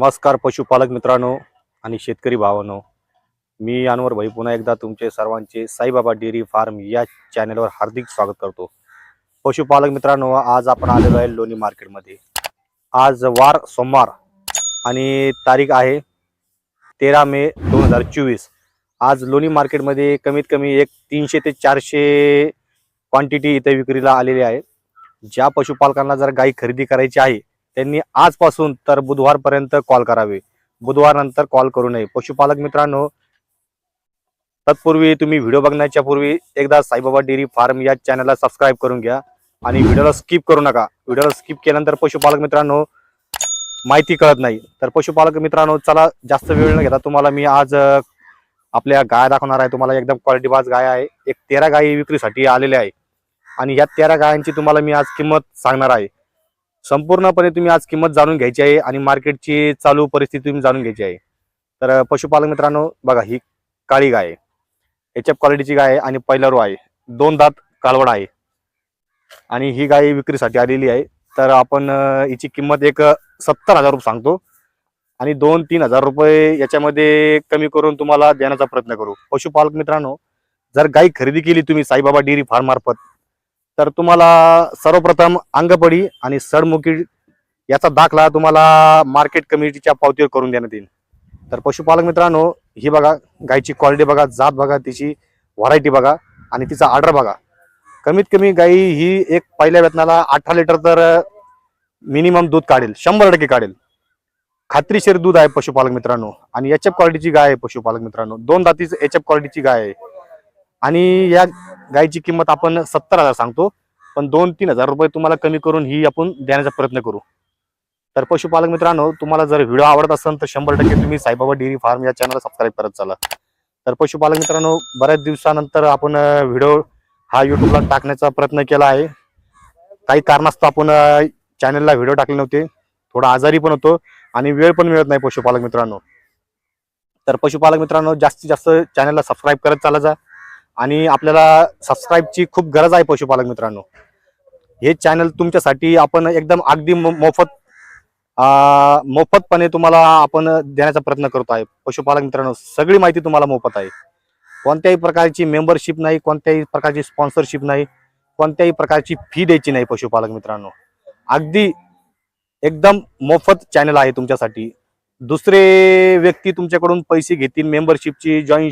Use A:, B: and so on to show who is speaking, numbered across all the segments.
A: नमस्कार पशुपालक मित्रांनो आणि शेतकरी भावांनो. मी अनवर भाई. पुन्हा एकदा तुमचे सर्वांचे साईबाबा डेअरी फार्म या चॅनलवर हार्दिक स्वागत करतो. पशुपालक मित्रांनो आज आपण आलेलो आहे लोणी मार्केटमध्ये. आज वार सोमवार आणि तारीख आहे तेरा मे दोन हजार चोवीस. आज लोणी मार्केटमध्ये कमीत कमी एक तीनशे ते चारशे क्वांटिटी इथे विक्रीला आलेली आहे. ज्या पशुपालकांना जर गाई खरेदी करायची आहे त्यांनी आजपासून तर बुधवारपर्यंत कॉल करावे. बुधवार नंतर कॉल करू नये. पशुपालक मित्रांनो तत्पूर्वी तुम्ही व्हिडिओ बघण्याच्या पूर्वी एकदा साईबाबा डेअरी फार्म या चॅनलला सबस्क्राईब करून घ्या आणि व्हिडिओला स्किप करू नका. व्हिडिओला स्किप केल्यानंतर पशुपालक मित्रांनो माहिती कळत नाही. तर पशुपालक मित्रांनो चला जास्त वेळ न घेता तुम्हाला मी आज आपल्या गाय दाखवणार आहे. तुम्हाला एकदम क्वालिटी बाज गाय आहे. एक तेरा गायी विक्रीसाठी आलेल्या आहे. आणि या तेरा गायांची तुम्हाला मी आज किंमत सांगणार आहे. संपूर्णपणे तुम्ही आज किंमत जाणून घ्यायची आहे आणि मार्केटची चालू परिस्थिती तुम्ही जाणून घ्यायची आहे. तर पशुपालक मित्रांनो बघा ही काळी गाय आहे. एच एफ क्वालिटीची गाय आहे आणि पहिला रो आहे. दोन दात कालवड आहे. आणि ही गाय विक्रीसाठी आलेली आहे. तर आपण हिची किंमत एक सत्तर हजार रुपये सांगतो. आणि दोन तीन हजार रुपये याच्यामध्ये कमी करून तुम्हाला देण्याचा प्रयत्न करू. पशुपालक मित्रांनो जर गाय खरेदी केली तुम्ही साईबाबा डेअरी फार्म मार्फत तर तुम्हाला सर्वप्रथम अंगपडी आणि सडमुखी याचा दाखला तुम्हाला मार्केट कमिटीच्या पावतीवर करून देण्यात येईल. तर पशुपालक मित्रांनो ही बघा गायची क्वालिटी बघा जात बघा तिची व्हरायटी बघा आणि तिचा ऑर्डर बघा. कमीत कमी गाई ही एक पहिल्या वेतनाला अठरा लिटर तर मिनिमम दूध काढेल शंभर टक्के काढेल. खात्रीशीर दूध आहे पशुपालक मित्रांनो आणि एच एफ क्वालिटीची गाय आहे पशुपालक मित्रांनो. दोन दातीच एच एफ क्वालिटीची गाय आहे. आणि या गायची किंमत आपण सत्तर हजार सांगतो पण दोन तीन हजार रुपये तुम्हाला कमी करून ही आपण देण्याचा प्रयत्न करू. तर पशुपालक मित्रांनो तुम्हाला जर व्हिडिओ आवडत असेल तर शंभर टक्के तुम्ही साईबाबा डेअरी फार्म या चॅनलला सबस्क्राईब करत चला. तर पशुपालक मित्रांनो बऱ्याच दिवसानंतर आपण व्हिडिओ हा युट्यूबला टाकण्याचा प्रयत्न केला आहे. काही कारणास्तव आपण चॅनलला व्हिडिओ टाकले नव्हते. थोडा आजारी पण होतो आणि वेळ पण मिळत नाही पशुपालक मित्रांनो. तर पशुपालक मित्रांनो जास्तीत जास्त चॅनलला सबस्क्राईब करत चाला जा. आणि आपल्याला सबस्क्राईबची खूप गरज आहे पशुपालक मित्रांनो. हे चॅनल तुमच्यासाठी आपण एकदम अगदी मोफत मोफतपणे तुम्हाला आपण देण्याचा प्रयत्न करतो आहे. पशुपालक मित्रांनो सगळी माहिती तुम्हाला मोफत आहे. कोणत्याही प्रकारची मेंबरशिप नाही कोणत्याही प्रकारची स्पॉन्सरशिप नाही कोणत्याही प्रकारची फी द्यायची नाही पशुपालक मित्रांनो. अगदी एकदम मोफत चॅनल आहे तुमच्यासाठी. दुसरे व्यक्ती तुमच्याकडून पैसे घेतील मेंबरशिपची जॉईन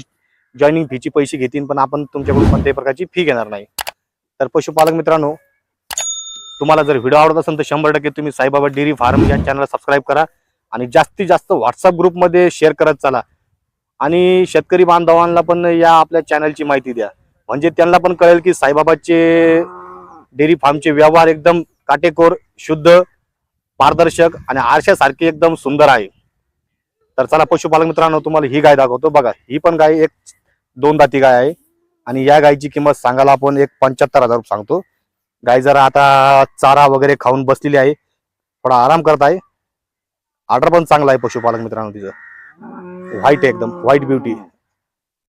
A: जॉईनिंग फीची पैसे घेतील पण आपण तुमच्याकडून कोणत्याही प्रकारची फी घेणार नाही. तर पशुपालक मित्रांनो तुम्हाला जर व्हिडिओ आवडत असेल तर शंभर टक्के तुम्ही साईबाबा डेअरी फार्म या चॅनलला सबस्क्राईब करा आणि जास्तीत जास्त व्हॉट्सअप ग्रुपमध्ये शेअर करत चला. आणि शेतकरी बांधवांना पण या आपल्या चॅनलची माहिती द्या. म्हणजे त्यांना पण कळेल की साईबाबाचे डेअरी फार्मचे व्यवहार एकदम काटेकोर शुद्ध पारदर्शक आणि आरशासारखे एकदम सुंदर आहे. तर चला पशुपालक मित्रांनो तुम्हाला ही गाय दाखवतो. बघा ही पण गाय एक दोन दाती गाय आहे. आणि या गायची किंमत सांगायला आपण एक पंच्याहत्तर हजार रुपये सांगतो. गाय जरा आता चारा वगैरे खाऊन बसलेली आहे. थोडा आराम करत आहे. ऑर्डर पण चांगला आहे पशुपालक मित्रांनो तिचं. व्हाईट आहे एकदम व्हाईट ब्युटी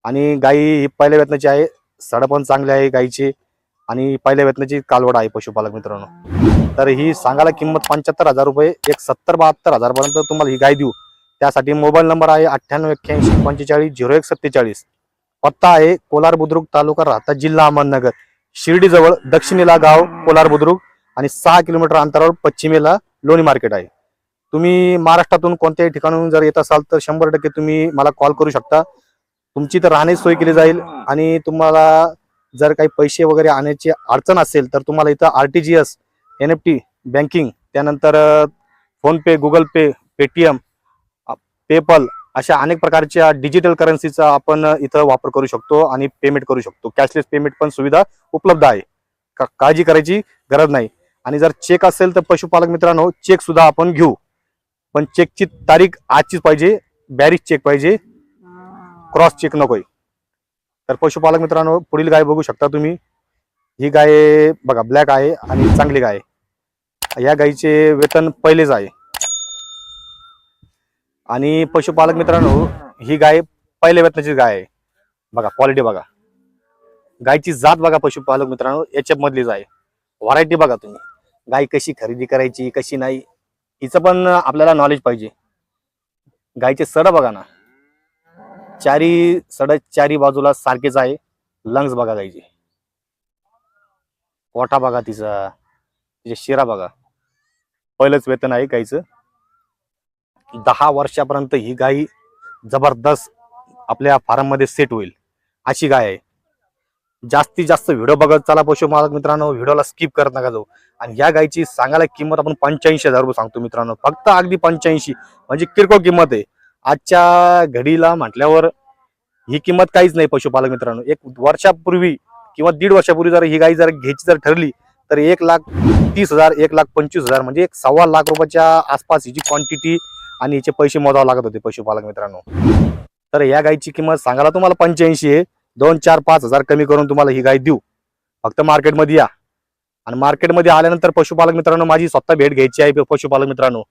A: आणि गाई ही पहिल्या वेतनाची आहे. सड पण चांगली आहे गाईची आणि पहिल्या वेतनाची कालवड आहे पशुपालक मित्रांनो. तर ही सांगायला किंमत पंच्याहत्तर हजार रुपये एक सत्तर बहात्तर हजार पर्यंत तुम्हाला ही गाय देऊ. त्यासाठी मोबाईल नंबर आहे अठ्ठ्याण्णव एक्क्याऐंशी पंचेचाळीस झिरो एक सत्तेचाळीस. पत्ता आहे कोलार बुद्रुक तालुका राहता जिल्हा अहमदनगर. शिर्डीजवळ दक्षिणेला गाव कोलार बुद्रुक आणि सहा किलोमीटर अंतरावर पश्चिमेला लोणी मार्केट आहे. तुम्ही महाराष्ट्रातून कोणत्याही ठिकाणून जर येत असाल तर शंभर टक्के तुम्ही मला कॉल करू शकता. तुमची तर राहण्याची सोय केली जाईल आणि तुम्हाला जर काही पैसे वगैरे आणण्याची अडचण असेल तर तुम्हाला इथं R T G S N F T banking त्यानंतर PhonePe Google Pay Paytm PayPal अशा अनेक प्रकारच्या डिजिटल करन्सीचा आपण इथं वापर करू शकतो आणि पेमेंट करू शकतो. कॅशलेस पेमेंट पण सुविधा उपलब्ध आहे. का- काळजी करायची गरज नाही. आणि जर चेक असेल तर पशुपालक मित्रांनो चेक सुद्धा आपण घेऊ. पण चेकची तारीख आजचीच पाहिजे बॅरिज चेक पाहिजे. क्रॉस चेक नकोय तर पशुपालक मित्रांनो पुढील गाय बघू शकता तुम्ही. ही गाय बघा ब्लॅक आहे आणि चांगली गाय या गायीचे वेतन पहिलेच आहे. आणि पशुपालक मित्रांनो ही गाय पहिल्या वेतनाची गाय आहे. बघा क्वालिटी बघा. गायची जात बघा पशुपालक मित्रांनो याच्या मधलीच आहे. व्हरायटी बघा तुम्ही. गाय कशी खरेदी करायची कशी नाही हिचं पण आपल्याला नॉलेज पाहिजे. गायचे सड बघा ना. चारी सड चारी बाजूला सारखेच आहे. लंग्स बघा गायचे. पोटा बघा तिचा. तिचा शिरा बघा. पहिलंच वेतन आहे गायचं. दहा वर्षापर्यंत ही गाय जबरदस्त आपल्या फार्ममध्ये सेट होईल. अशी गाय आहे. जास्तीत जास्त व्हिडिओ बघत चला पशुपालक मित्रांनो व्हिडिओला स्किप करत नका जाऊ. आणि या गायची सांगायला किंमत आपण पंच्याऐंशी हजार रुपये सांगतो मित्रांनो. फक्त अगदी पंच्याऐंशी म्हणजे किरकोळ किंमत आहे. आजच्या घडीला म्हटल्यावर ही किंमत काहीच नाही पशुपालक मित्रांनो. एक वर्षापूर्वी किंवा दीड वर्षापूर्वी जर ही गाय जर घ्यायची जर ठरली तर एक लाख तीस हजार एक लाख पंचवीस हजार म्हणजे एक सव्वा लाख रुपयाच्या आसपास हिची क्वांटिटी आणि याचे पैसे मोजावे लागत होते पशुपालक मित्रांनो. तर या गायची किंमत सांगायला तुम्हाला पंच्याऐंशी आहे. दोन चार पाच हजार कमी करून तुम्हाला ही गाय देऊ. फक्त मार्केटमध्ये या. आणि मार्केटमध्ये आल्यानंतर पशुपालक मित्रांनो माझी स्वतः भेट घ्यायची आहे पशुपालक मित्रांनो.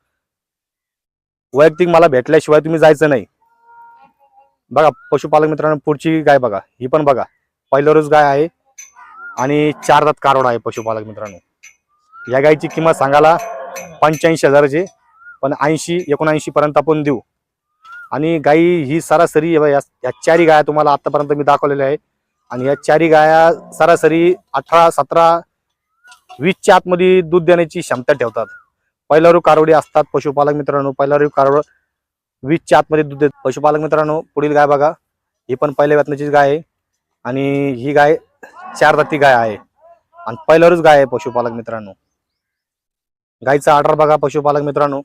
A: वैयक्तिक मला भेटल्याशिवाय तुम्ही जायचं नाही. बघा पशुपालक मित्रांनो पुढची गाय बघा. ही पण बघा. पहिलं रोज गाय आहे. आणि चार दात कारोड आहे पशुपालक मित्रांनो. या गायची किंमत सांगायला पंच्याऐंशी हजाराची पण ऐंशी एकोणऐंशी पर्यंत आपण देऊ. आणि गाई ही सरासरी या चारी गाया तुम्हाला आतापर्यंत मी दाखवलेल्या आहे आणि या चारी गाया सरासरी अठरा सतरा वीसच्या आतमध्ये दूध देण्याची क्षमता ठेवतात. पहिल्यारू कारवडी असतात पशुपालक मित्रांनो. पहिल्यारू कारवड वीसच्या आतमध्ये दूध देत पशुपालक मित्रांनो पुढील गाय बघा. ही पण पहिल्या वेतनाचीच गाय आहे. आणि ही गाय चार जाती गाय आहे. आणि पहिल्यावरच गाय आहे पशुपालक मित्रांनो. गायचा आर्डर बघा पशुपालक मित्रांनो.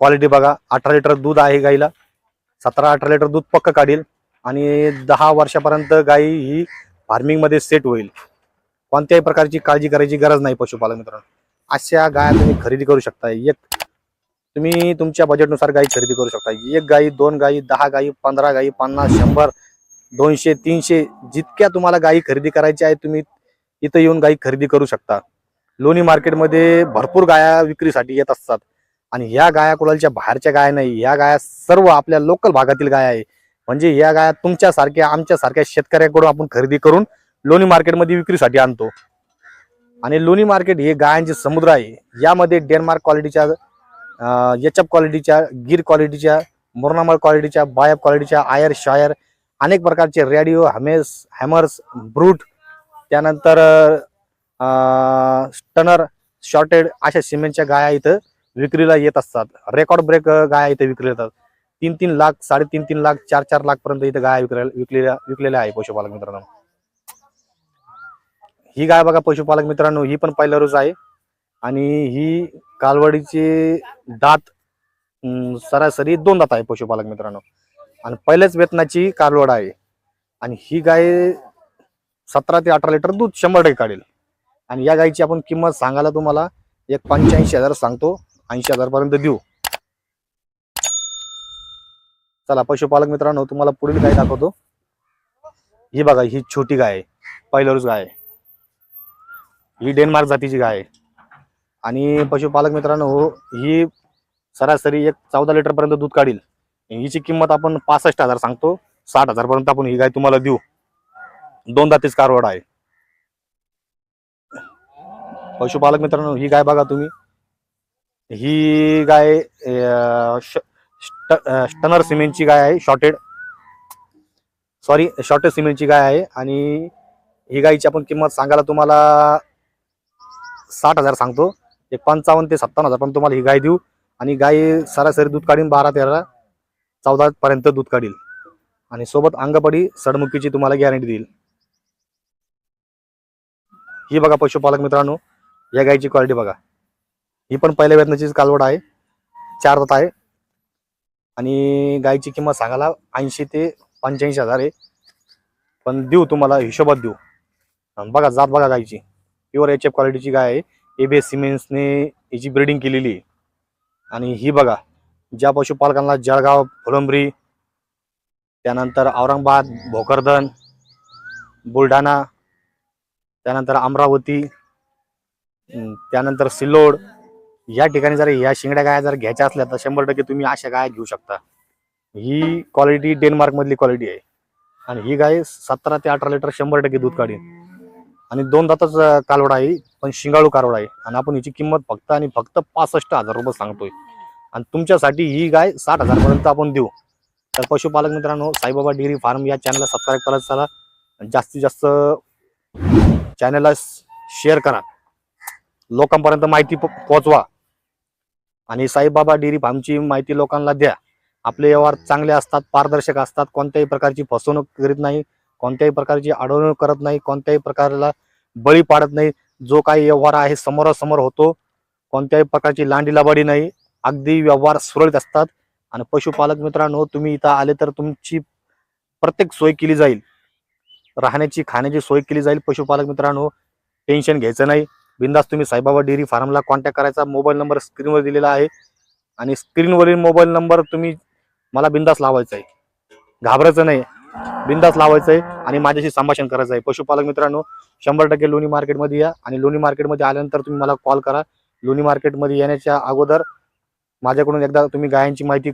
A: क्वालिटी बघा अठरा लिटर दूध आहे गाईला. सतरा अठरा लिटर दूध पक्क काढील. आणि दहा वर्षापर्यंत गाई ही फार्मिंगमध्ये सेट होईल. कोणत्याही प्रकारची काळजी करायची गरज नाही पशुपालक मित्रांनो. अशा गाया तुम्ही खरेदी करू शकता. एक तुम्ही तुमच्या बजेटनुसार गाई खरेदी करू शकता. एक गाई दोन गाई दहा गाई पंधरा गाई पन्नास शंभर दोनशे तीनशे जितक्या तुम्हाला गाई खरेदी करायची आहे तुम्ही इथं येऊन गाई खरेदी करू शकता. लोणी मार्केटमध्ये भरपूर गाया विक्रीसाठी येत असतात. आणि ह्या गाया कुणाच्या बाहेरच्या गाया नाही ह्या गाया सर्व आपल्या लोकल भागातील गाया आहे. म्हणजे या गाया तुमच्यासारख्या आमच्यासारख्या शेतकऱ्याकडून आपण खरेदी करून लोणी मार्केटमध्ये विक्रीसाठी आणतो. आणि लोणी मार्केट हे गायांचे समुद्र आहे. यामध्ये डेन्मार्क क्वालिटीच्या एचअप क्वालिटीच्या गिर क्वालिटीच्या मोरनामळ क्वालिटीच्या बायप क्वालिटीच्या आयर शायर अनेक प्रकारचे रेडिओ हमेस हॅमर्स ब्रूट त्यानंतर स्टनर शॉर्टेड अशा सिमेंटच्या गाया इथं विक्रीला येत असतात. रेकॉर्ड ब्रेक गाया इथे विक्री येतात. तीन तीन लाख साडेतीन तीन लाख चार चार लाख पर्यंत इथे गाया विक्रेल विकलेल्या विकलेल्या आहे पशुपालक मित्रांनो. ही गाय बघा पशुपालक मित्रांनो ही पण पहिल्या रोज आहे. आणि ही कालवडीचे दात सरासरी दोन दात आहे पशुपालक मित्रांनो. आणि पहिल्याच वेतनाची कालवड आहे. आणि ही गाय सतरा ते अठरा लिटर दूध शंभर टक्के काढेल. आणि या गायची आपण किंमत सांगायला तुम्हाला एक पंच्याऐंशी हजार सांगतो. ऐंशी हजार पर्यंत देऊ. चला पशुपालक मित्रांनो तुम्हाला पुढील गाय दाखवतो. ही बघा ही छोटी गाय आहे पहिल्यावरच गाय. ही डेन्मार्क जातीची गाय. आहे आणि पशुपालक मित्रांनो ही सरासरी एक चौदा लिटर पर्यंत दूध काढील. हिची किंमत आपण पासष्ट हजार सांगतो. साठ हजार पर्यंत आपण ही गाय तुम्हाला देऊ. दोन दातीच कारवड आहे. पशुपालक मित्रांनो ही गाय बघा तुम्ही. ही गाय स्टनर सिमेंटची गाय आहे शॉर्टेड. सॉरी शॉर्टेड सिमेंटची गाय आहे आणि ही गायची आपण किंमत सांगायला तुम्हाला साठ हजार सांगतो. एक पंचावन्न ते सत्तावन्न हजार पण तुम्हाला ही गाय देऊ. आणि गाय सरासरी दूध काढीन बारा तेरा चौदा पर्यंत दूध काढील. आणि सोबत अंगपडी सडमुखीची तुम्हाला गॅरंटी देईल. ही बघा पशुपालक मित्रांनो या गायची क्वालिटी बघा. ही पण पहिल्या वेतनाचीच कालवड आहे. चार दात आहे. आणि गायची किंमत सांगायला ऐंशी ते पंच्याऐंशी हजार आहे. पण देऊ तुम्हाला हिशोबात देऊ. आणि बघा जात बघा गायची. प्युअर एच एफ क्वालिटीची गाय आहे. एबीएस सिमेंट्सने हिची ब्रिडिंग केलेली आहे. आणि ही बघा ज्या पशुपालकांना जळगाव फुलंब्री त्यानंतर औरंगाबाद भोकरदन बुलढाणा त्यानंतर अमरावती त्यानंतर सिल्लोड या ठिकाणी जर ह्या शिंगड्या गाया जर घ्यायच्या असल्या तर शंभर टक्के तुम्ही अशा गाया घेऊ शकता. ही क्वालिटी डेन्मार्क मधली क्वालिटी आहे. आणि ही गाय सतरा ते अठरा लिटर शंभर टक्के दूध काढेल. आणि दोन दातच कालवड आहे पण शिंगाळू कालवड आहे. आणि आपण हिची किंमत फक्त आणि फक्त पासष्ट हजार रुपये सांगतोय. आणि तुमच्यासाठी ही गाय साठ हजारपर्यंत आपण देऊ. तर पशुपालक मित्रांनो साईबाबा डेअरी फार्म या चॅनलला सबस्क्राईब करत चला. जास्तीत जास्त चॅनलला शेअर करा. लोकांपर्यंत माहिती प- पोहोचवा. आणि साईबाबा डेअरी फार्मची माहिती लोकांना द्या. आपले व्यवहार चांगले असतात पारदर्शक असतात कोणत्याही प्रकारची फसवणूक करीत नाही कोणत्याही प्रकारची अडवणूक करत नाही कोणत्याही प्रकारला बळी पाडत नाही. जो काही व्यवहार आहे समोरासमोर होतो. कोणत्याही प्रकारची लांडीलाबाडी नाही. अगदी व्यवहार सुरळीत असतात. आणि पशुपालक मित्रांनो तुम्ही इथं आले तर तुमची प्रत्येक सोय केली जाईल. राहण्याची खाण्याची सोय केली जाईल. पशुपालक मित्रांनो टेन्शन घ्यायचं नाही. बिंदास तुम्ही साईबाबा डेअरी फार्मला कॉन्टॅक्ट करायचा. मोबाईल नंबर स्क्रीनवर दिलेला आहे. आणि स्क्रीनवरील मोबाईल नंबर तुम्ही मला बिंदास लावायचा आहे घाबरायचं नाही बिंदास लावायचं आहे आणि माझ्याशी संभाषण करायचं आहे पशुपालक मित्रांनो शंभर टक्के लोणी मार्केटमध्ये या आणि लोणी मार्केटमध्ये आल्यानंतर तुम्ही मला कॉल करा. लोणी मार्केटमध्ये येण्याच्या अगोदर माझ्याकडून एकदा तुम्ही गायांची माहिती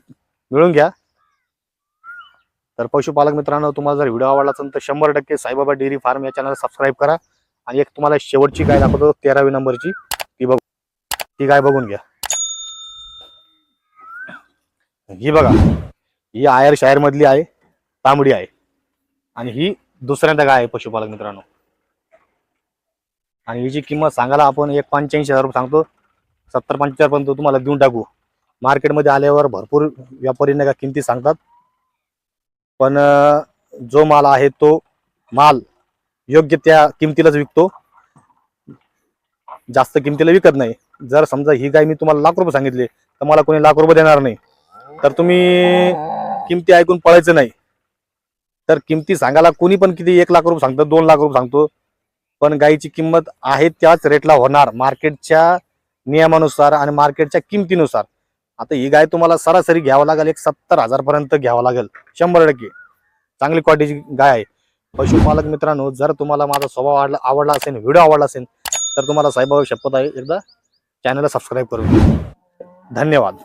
A: मिळून घ्या. तर पशुपालक मित्रांनो तुम्हाला जर व्हिडिओ आवडला असेल तर शंभर टक्के साईबाबा डेअरी फार्म या चॅनल सबस्क्राईब करा. आणि एक तुम्हाला शेवटची गाय दाखवतो तेरावी नंबरची. ती बघ ती गाय बघून घ्या. ही बघा ही आयर शायर मधली आहे तांबडी आहे. आणि ही दुसऱ्यांदा गाय आहे पशुपालक मित्रांनो. आणि हिची किंमत सांगायला आपण एक पंच्याऐंशी हजार रुपये सांगतो. सत्तर पंच्याहत्तर पर्यंत तुम्हाला देऊन टाकू. मार्केटमध्ये आल्यावर भरपूर व्यापारी नाही का किमती सांगतात. पण जो माल आहे तो माल योग्य त्या किमतीलाच विकतो. जास्त किमतीला विकत नाही. जर समजा ही गाय मी तुम्हाला लाख रुपये सांगितले तर मला कोणी लाख रुपये देणार नाही. तर तुम्ही किमती ऐकून पळायचं नाही. तर किमती सांगायला कोणी पण किती एक लाख रुपये सांगतो दोन लाख रुपये सांगतो. पण गायीची किंमत आहे त्याच रेटला होणार मार्केटच्या नियमानुसार आणि मार्केटच्या किमतीनुसार. आता ही गाय तुम्हाला सरासरी घ्यावं लागेल एक सत्तर हजार पर्यंत घ्यावं लागेल शंभर टक्के. चांगली क्वालिटीची गाय आहे. पशुपालक मित्रांनो जर तुम्हाला माझा स्वभाव आवडला आवडला असेल व्हिडिओ आवडला असेल तर तुम्हाला साईबाबा शपथ आहे. एकदा चॅनलला सबस्क्राईब करून धन्यवाद.